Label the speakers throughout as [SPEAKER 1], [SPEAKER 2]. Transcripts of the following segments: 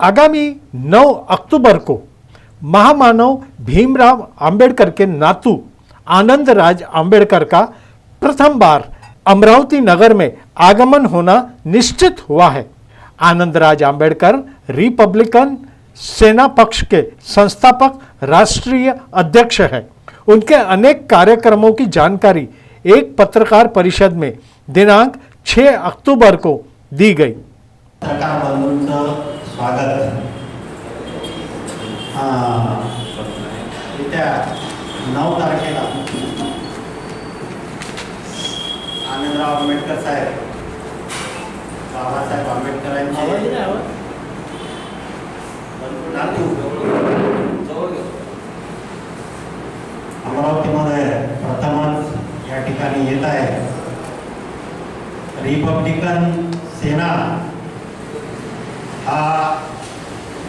[SPEAKER 1] आगामी 9 अक्टूबर को महामानव भीमराव अंबेडकर के नातू आनंद राज अंबेडकर का प्रथम बार अमरावती नगर में आगमन होना निश्चित हुआ है। आनंद राज अंबेडकर रिपब्लिकन सेना पक्ष के संस्थापक, राष्ट्रीय अध्यक्ष हैं। उनके अनेक कार्यक्रमों की जानकारी एक पत्रकार परिषद में दिनांक 6 अक्टूबर को दी गई।
[SPEAKER 2] स्वागत येत्या नऊ तारखेला. आनंदराव आंबेडकर साहेब. बाबासाहेब आंबेडकरांचे. नातू. अमरावतीमध्ये प्रथमच या ठिकाणी येत आहे. रिपब्लिकन सेना. हा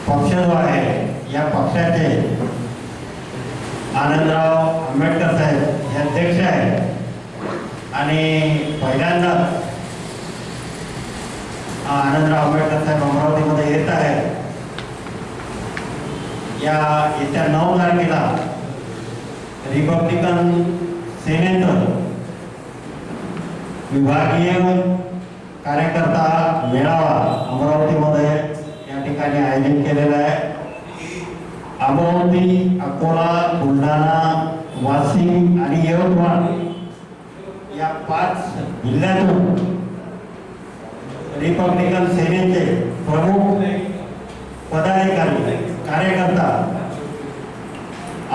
[SPEAKER 2] पक्ष जो आहे या पक्षाचे आनंदराव आंबेडकर साहेब हे अध्यक्ष आहेत. आणि पहिल्यांदा आनंदराव आंबेडकर साहेब अमरावतीमध्ये येत आहेत. या येत्या नऊ तारखेला रिपब्लिकन सेनेचं विभागीय कार्यकर्ता मेळावा अमरावतीमध्ये या ठिकाणी आयोजन केलेलं आहे. अमरावती अकोला बुलढाणा वाशिम आणि यवतमाळ या पाच जिल्ह्यातून रिपब्लिकन सेनेचे प्रमुख पदाधिकारी कार्यकर्ता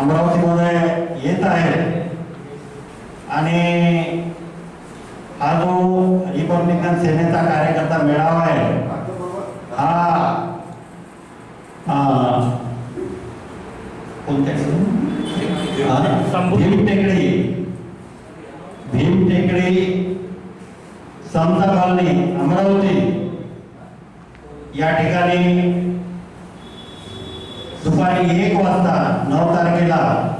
[SPEAKER 2] अमरावतीमध्ये येत आहेत. आणि हा जो रिपब्लिकन सेनेचा कार्यकर्ता मेळावा हा, कॉलनी अमरावती। या ठिकाणी दुपारी एक वाजता नऊ तारखेला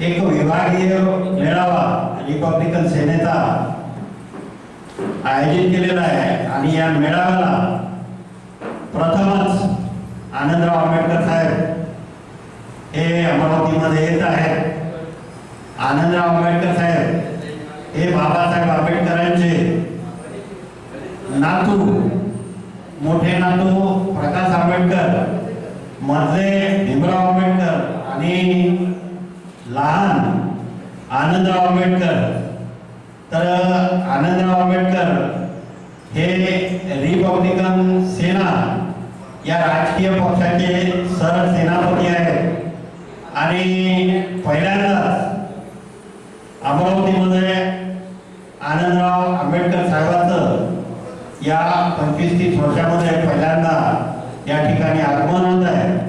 [SPEAKER 2] एक विभागीय मेळावा रिपब्लिकन सेनेचा आयोजित केलेला आहे. आणि या मेळाव्याला प्रथमच आनंदराव आंबेडकर साहेब हे अमरावतीमध्ये येत आहेत. आनंदराव आंबेडकर साहेब. हे बाबासाहेब आंबेडकरांचे. नातू. मोठे नातू प्रकाश आंबेडकर. मधले भीमराव आंबेडकर आणि लहान आनंदराव आंबेडकर. तर आनंदराव आंबेडकर हे रिपब्लिकन सेना या राजकीय पक्षाचे सरसेनापती आहेत. आणि पहिल्यांदाच अमरावतीमध्ये आनंदराव आंबेडकर साहेबांचं या पंचवीस तीस वर्षामध्ये पहिल्यांदा या ठिकाणी आगमन होत आहे.